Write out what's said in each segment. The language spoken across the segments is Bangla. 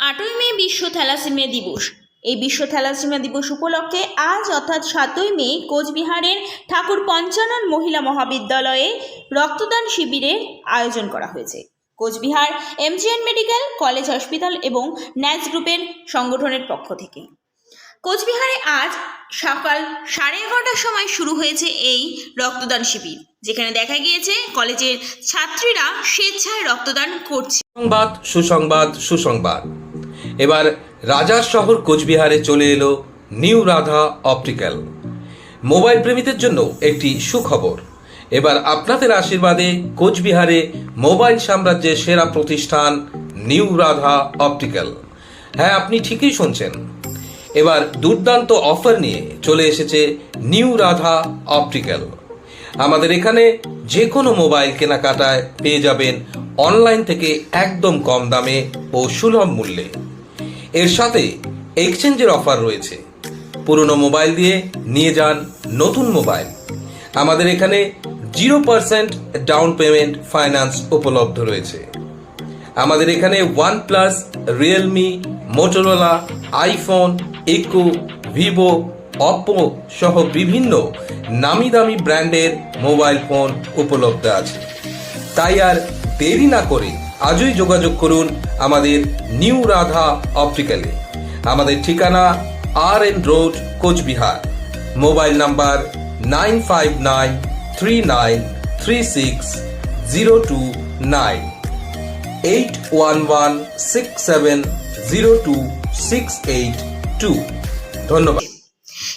আটই মে বিশ্ব থ্যালাসেমিয়া দিবস। এই বিশ্ব থ্যালাসেমিয়া দিবস উপলক্ষে আজ অর্থাৎ সাতই মে কোচবিহারের ঠাকুর পঞ্চানন মহিলা মহাবিদ্যালয়ে রক্তদান শিবিরের আয়োজন করা হয়েছে। Coochbehar MJN medical college hospital এবং ন্যাচ গ্রুপের সংগঠনের পক্ষ থেকে। কোচবিহারে আজ সকাল সাড়ে এগারোটার সময় শুরু হয়েছে এই রক্তদান শিবির, যেখানে দেখা গিয়েছে কলেজের ছাত্রীরা স্বেচ্ছায় রক্তদান করছে। সংবাদ সুসংবাদ সুসংবাদ। এবার রাজার শহর কোচবিহারে চলে এলো নিউ রাধা অপটিক্যাল। মোবাইল প্রেমীদের জন্য একটি সুখবর। এবার আপনাদের আশীর্বাদে কোচবিহারে মোবাইল সাম্রাজ্যের সেরা প্রতিষ্ঠান নিউ রাধা অপটিক্যাল। হ্যাঁ আপনি ঠিকই শুনছেন। এবার দুর্দান্ত অফার নিয়ে চলে এসেছে নিউ রাধা অপটিক্যাল। আমাদের এখানে যে কোনো মোবাইল কেনাকাটায় পেয়ে যাবেন অনলাইন থেকে একদম কম দামে ও সুলভ মূল্যে। এর সাথে এক্সচেঞ্জের অফার রয়েছে। পুরনো মোবাইল দিয়ে নিয়ে যান নতুন মোবাইল আমাদের এখানে zero percent down payment finance উপলব্ধ রয়েছে। আমাদের এখানে one plus Realme Motorola iPhone iQOO Vivo Oppo সহ বিভিন্ন নামি দামি ব্র্যান্ডের মোবাইল ফোন উপলব্ধ আছে। তাই আর দেরি না করে আজই যোগাযোগ করুন আমাদের নিউ রাধা অপটিক্যালে। আমাদের ঠিকানা R N road, Cooch Behar. Mobile number nine five nine three nine three six zero two nine. Eight one one six seven zero two six eight two. ধন্যবাদ।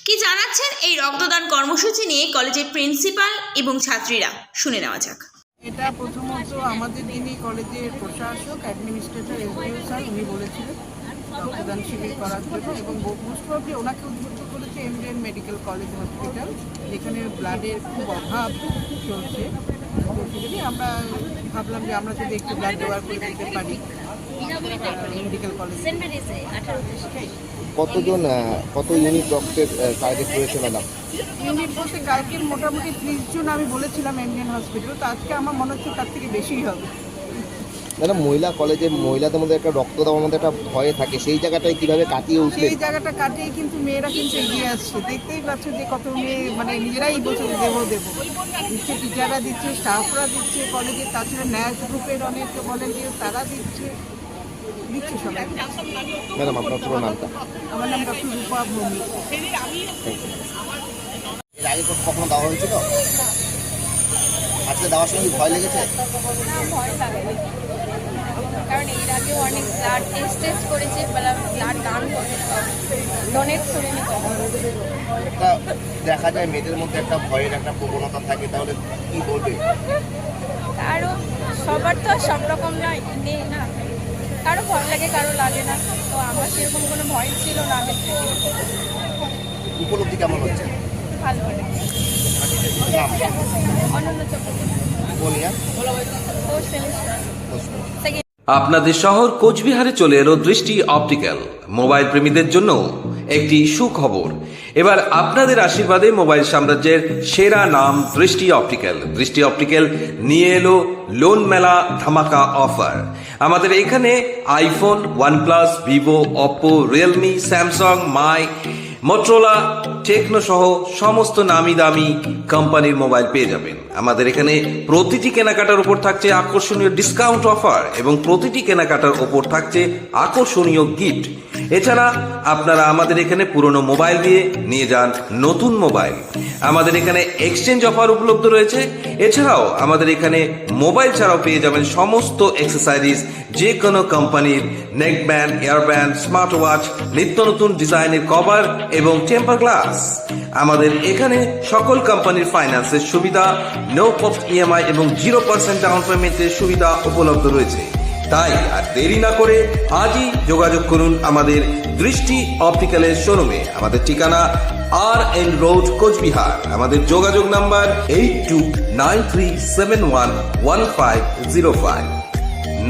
কি জানাচ্ছেন এই রক্তদান কর্মসূচি নিয়ে কলেজের প্রিন্সিপাল এবং ছাত্রীরা? শুনে নেওয়া যাক। এটা প্রথমত আমাদের যিনি কলেজের প্রশাসক অ্যাডমিনিস্ট্রেটর এসডিও স্যার, উনি বলেছিলেন রক্তদান শিবির করার জন্য এবং মোস্ট প্রবলি ওনাকে উদ্বুদ্ধ করেছে এমডিএন মেডিকেল কলেজ হসপিটাল, যেখানে ব্লাডের খুব অভাব চলছে। আমরা ভাবলাম যে আমরা যদি একটু ব্লাড ব্যবহার করে দিতে পারি। কতজন কত ইউনিট রক্তের টার্গেট রয়েছে ম্যাডাম ইউনিট বলতে কালকে মোটামুটি ত্রিশ জন আমি বলেছিলাম এমডিএন হসপিটাল তো আজকে আমার মনে হচ্ছে তার থেকে বেশিই হবে। ম্যাডাম মহিলা কলেজে মহিলাদের মধ্যে একটা রক্ত দেওয়ার মধ্যে একটা ভয় থাকে সেই জায়গাটায় কীভাবে কাটিয়ে উঠলে সেই জায়গাটা কাটিয়ে কিন্তু মেয়েরা কিন্তু এগিয়ে আসছে। দেখতেই পাচ্ছ যে কত মেয়ে মানে নিজেরাই বলছে যে দেবো দেবো। দিচ্ছে টিচাররা দিচ্ছে স্টাফরা দিচ্ছে কলেজের তাছাড়া ন্যাচ গ্রুপের অনেক ভলেন্টিয়ার তারা দিচ্ছে। দিচ্ছে সবাই ম্যাডাম আপনার পুরো নামটা। আমার নাম ডক্টর রূপা ভৌমিক। এর আগে তো কখনো দেওয়া হয়েছিল? আজকে দেওয়ার সময় ভয় লেগেছে? ভয় লাগে কারণ এর আগে অনেক ব্লাড টেস্ট টেস্ট করেছে ব্লাড দান করে ডোনেট করে একটা দেখা যায় মেয়েদের মধ্যে একটা ভয়ের একটা প্রবণতা থাকে তাহলে কি বলবে? কারও সবার তো আর সব রকম নয় নেই না। কারও ভয় লাগে কারও লাগে না। তো আমার সেরকম কোনো ভয় ছিল না আগে থেকে। উপলব্ধি কেমন হচ্ছে? ভালো অনন্য চক্রবর্তী। সেকেন্ড। আপনাদের শহর কোচবিহারে চলে এলো দৃষ্টি অপটিক্যাল। মোবাইল প্রেমীদের জন্য একটি সুখবর। এবার আপনাদের আশীর্বাদে মোবাইল সাম্রাজ্যের সেরা নাম দৃষ্টি অপটিক্যাল। দৃষ্টি অপটিক্যাল নিয়ে এলো লোন মেলা ধামাকা অফার। আমাদের এখানে iPhone, OnePlus, Vivo, Oppo, Realme, Samsung, Mi, Motorola, Tecno সহ সমস্ত নামি দামি কোম্পানির মোবাইল পেয়ে যাবেন। আমাদের এখানে প্রতিটি কেনাকাটার উপর থাকছে আকর্ষণীয় ডিসকাউন্ট অফার এবং প্রতিটি কেনাকাটার উপর থাকছে আকর্ষণীয় গিফট এছাড়া আপনারা আমাদের এখানে পুরনো মোবাইল দিয়ে নিয়ে যান নতুন মোবাইল আমাদের এখানে এক্সচেঞ্জ অফার উপলব্ধ রয়েছে। এছাড়াও আমাদের এখানে মোবাইল ছাড়াও পেয়ে যাবেন সমস্ত এক্সেসারিজ যে কোনো কোম্পানির নেক ব্যান্ড স্মার্ট ওয়াচ নিত্য নতুন ডিজাইনের কভার এবং টেম্পার গ্লাস আমাদের এখানে সকল কোম্পানির ফাইন্যান্সের সুবিধা নো কস্ট ইএমআই এবং জিরো পার্সেন্ট ডাউন পেমেন্টের সুবিধা উপলব্ধ রয়েছে। তাই আর দেরি না করে আজই যোগাযোগ করুন আমাদের দৃষ্টি অপটিক্যালের শোরুমে। আমাদের ঠিকানা আর এন রোড কোচবিহার। আমাদের যোগাযোগ number eight two nine three seven one one five zero five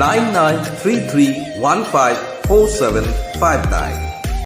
nine nine three three one five four seven five nine.